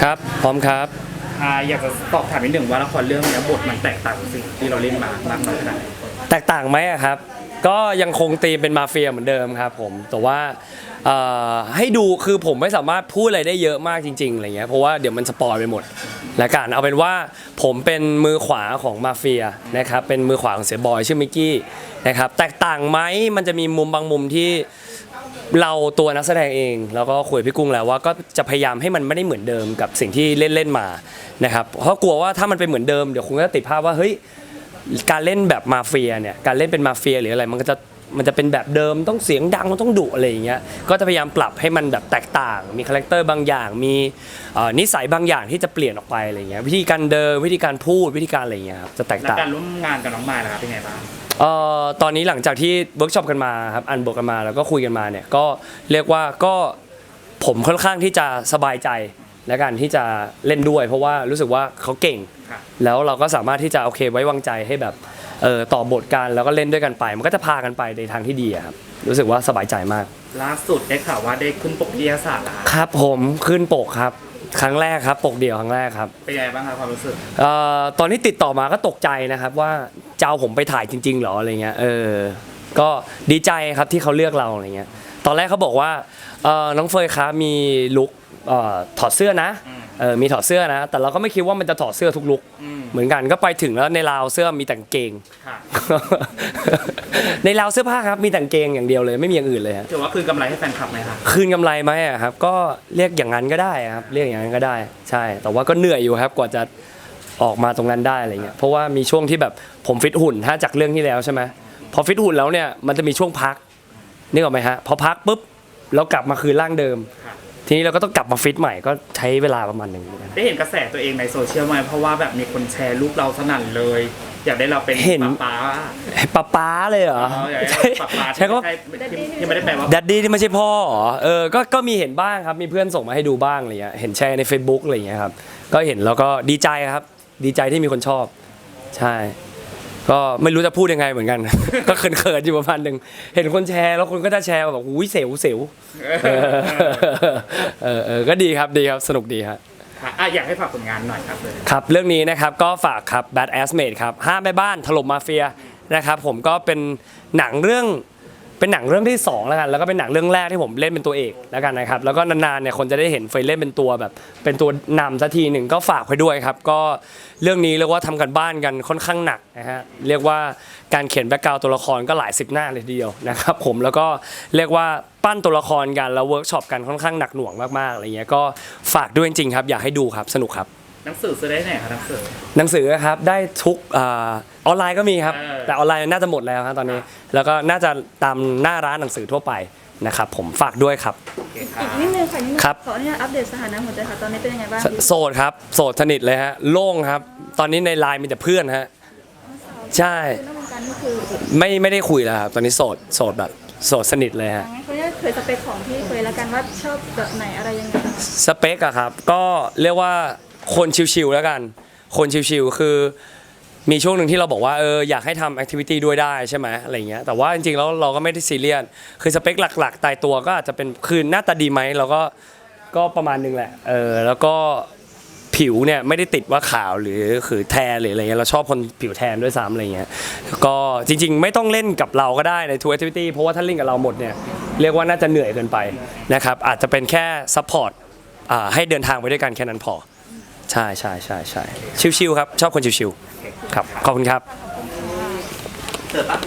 ครับ พร้อมครับอ่าอยากจะสอบถามนิดหนึ่งว่าละครเรื่องเนี้ยบทมันแตกต่างจากสิ่งที่เราเล่นมามากน้อยขนาดไหนแตกต่างไหมอะครับ ก็ยังคงตีมเป็นมาเฟียเหมือนเดิมครับผม แต่ว่าเอ่อให้ดูคือผมไม่สามารถพูดอะไรได้เยอะมากจริงๆอะไรเงี้ย เพราะว่าเดี๋ยวมันสปอยไปหมด และกันเอาเป็นว่าผมเป็นมือขวาของมาเฟียนะครับ เป็นมือขวาของเสียบอยชื่อมิกกี้นะครับ แตกต่างไหมมันจะมีมุมบางมุมที่ เราตัวนักแสดงเอง แล้วก็คุยกับพี่กุ้งแล้วว่าก็จะพยายามให้มันไม่ได้เหมือนเดิมกับสิ่งที่เล่นเล่นๆมานะครับเพราะกลัวว่าถ้ามันเป็นเหมือนเดิมเดี๋ยวคงจะติดภาพว่าเฮ้ยการเล่นแบบมาเฟียเนี่ยการเล่นเป็นมาเฟียหรืออะไรมันก็จะมันจะเป็นแบบเดิมต้องเสียงดังมันต้องดุอะไรอย่างเงี้ยก็จะพยายามปรับให้มันแบบแตกต่าง มีคาแรคเตอร์บางอย่าง มีเอ่อนิสัยบางอย่างที่จะเปลี่ยนออกไปอะไรเงี้ยวิธีการเดินวิธีการพูดวิธีการอะไรเงี้ยครับจะแตกและต่าง การร่วมงานกับน้องมายนะครับเป็นไงบ้าง เอ่อตอนนี้หลังจากที่เวิร์กช็อปกันมาครับอ่านบทกันมาแล้วก็คุยกันมาเนี่ยก็เรียกว่าก็ผมค่อนข้างที่จะสบายใจและการที่จะเล่นด้วย เพราะว่ารู้สึกว่าเขาเก่งค่ะแล้วเราก็สามารถที่จะโอเคไว้วางใจให้แบบเออต่อบทกันแล้วก็เล่นด้วยกันไป มันก็จะพากันไปในทางที่ดีอะครับรู้สึกว่าสบายใจมาก ล่าสุดได้ข่าวว่าได้ขึ้นปกนิตยสารแล้วครับผมขึ้นปกครับ ครั้งแรกครับ ปกเดียวครั้งแรกครับเป็นไงบ้างครับความรู้สึกเอ่อตอนที่ติดต่อมาก็ตกใจนะครับว่าจะเอาผมไปถ่ายจริงๆเหรออะไรเงี้ยเออก็ดีใจครับที่เขาเลือกเราอะไรเงี้ยตอนแรกเขาบอกว่าเอ่อน้องเฟยครับมีลุคเอ่อถอดเสื้อนะอืม เออมีถอดเสื้อนะ แต่เราก็ไม่คิดว่ามันจะถอดเสื้อทุกลุคอืม เหมือนกันก็ไปถึงแล้วในราวเสื้อมีแต่กางเกง ค่ะ ในราวเสื้อผ้าครับมีแต่กางเกงอย่างเดียวเลยไม่มีอย่างอื่นเลยฮะถือว่าคืนกำไรให้แฟนคลับไหมคะคืนกำไรไหมอะครับ ก็เรียกอย่างนั้นก็ได้ครับ เรียกอย่างนั้นก็ได้ ใช่ แต่ว่าก็เหนื่อยอยู่ครับกว่าจะออกมาตรงนั้นได้อะไรเงี้ยเพราะว่ามีช่วงที่แบบผมฟิตหุ่นถ้าจากเรื่องที่แล้วใช่ไหมพอฟิตหุ่นแล้วเนี่ยมันจะมีช่วงพักนึกออกไหมฮะพอพักปุ๊บเรากลับมาคืนร่างเดิมค่ะ ทีนี้เราก็ต้องกลับมาฟิตใหม่ก็ใช้เวลาประมาณหนึ่งเหมือนกันได้เห็นกระแสตัวเองในโซเชียลไหมเพราะว่าแบบมีคนแชร์รูปเราสนั่นเลย อยากได้เราเป็นเห็นป้าป้าป้าเลยเหรอๆอ๋ออยากได้ใช่ป้าป้าใช่ก็ที่ที่ไม่ได้แปลว่า ดัดดี้ที่ไม่ใช่พ่อเหรอเออ ก็ ก็มีเห็นบ้างครับ มีเพื่อนส่งมาให้ดูบ้างอะไรเงี้ย เห็นแชร์ใน Facebook อะไรเงี้ยครับ ก็เห็นแล้วก็ดีใจครับ ดีใจที่มีคนชอบ ใช่ ก็ไม่รู้จะพูดยังไงเหมือนกัน ก็เขินๆอยู่ประมาณหนึ่ง เห็นคนแชร์แล้วคนก็จะแชร์แบบอุ้ยเสียวเสียวเออ เออเออก็ดีครับดีครับสนุกดีครับ ค่ะอะอยากให้ฝากผลงานหน่อยครับเลยครับเรื่องนี้นะครับก็ฝากครับ Bad Ass Mate ครับห้าแม่บ้านถล่มมาเฟียนะครับผมก็เป็นหนังเรื่อง เป็นหนังเรื่องที่สองแล้วกันแล้วก็เป็นหนังเรื่องแรกที่ผมเล่นเป็นตัวเอกแล้วกันนะครับแล้วก็นานๆเนี่ยคนจะได้เห็นเฟยเล่นเป็นตัวแบบเป็นตัวนำสักทีหนึ่งก็ฝากไว้ด้วยครับก็เรื่องนี้เรียกว่าทำกันบ้านกันค่อนข้างหนักนะฮะเรียกว่าการเขียนแบ็กกราวตัวละครก็หลายสิบหน้าเลยทีเดียวนะครับผมแล้วก็เรียกว่าปั้นตัวละครกันแล้วเวิร์กช็อปกันค่อนข้างหนักหน่วงมากๆอะไรเงี้ยก็ฝากด้วยจริงๆครับอยากให้ดูครับสนุกครับ หนังสือซื้อได้ไหนครับหนังสือ หนังสือครับได้ทุกอาออนไลน์ก็มีครับ เออ แต่ออนไลน์น่าจะหมดแล้วครับตอนนี้ แล้วก็น่าจะตามหน้าร้านหนังสือทั่วไปนะครับผมฝากด้วยครับ โอเคค่ะอีกนิดนึงค่ะนิดนึงครับ ขออนุญาตอัปเดตสถานะหัวใจค่ะตอนนี้เป็นยังไงบ้างโสโสดครับโสดสนิทเลยฮะโล่งครับ ตอนนี้ในไลน์มีแต่เพื่อนฮะใช่คือเรื่องวงการนี่คือไม่ไม่ได้คุยแล้วครับตอนนี้โสดโสดแบบโสดสนิทเลยฮะ งั้นเขาจะเคยสเปคของพี่เคยแล้วกันว่าชอบแบบไหนอะไรยังไงสเปคอะครับ ก็เรียกว่า คนชิวๆแล้วกัน คนชิวๆคือมีช่วงหนึ่งที่เราบอกว่าเอออยากให้ทำแอคทิวิตี้ด้วยได้ใช่ไหมอะไรเงี้ยแต่ว่าจริงๆแล้วเราก็ไม่ได้ซีเรียสคือสเปคหลัก ๆ ตายตัวก็อาจจะเป็นคือหน้าตาดีไหมเราก็ก็ประมาณหนึงแหละเออแล้วก็ผิวเนี่ยไม่ได้ติดว่าขาวหรือคือแทนหรืออะไรเงี้ยเราชอบคนผิวแทนด้วยซ้ำอะไรเงี้ยก็จริง ๆ ไม่ต้องเล่นกับเราก็ได้ในทัวร์แอคทิวิตี้เพราะว่าถ้าเล่นกับเราหมดเนี่ยเรียกว่าน่าจะเหนื่อยเกินไปนะครับอาจจะเป็นแค่ซัพพอร์ตอ่าให้เดินทางไปด้วยกันแค่นั้นพอ ใช่ใช่ใช่ใช่ชิวๆครับ ชอบคนชิวๆครับ ขอบคุณครับ เสิร์ฟปะ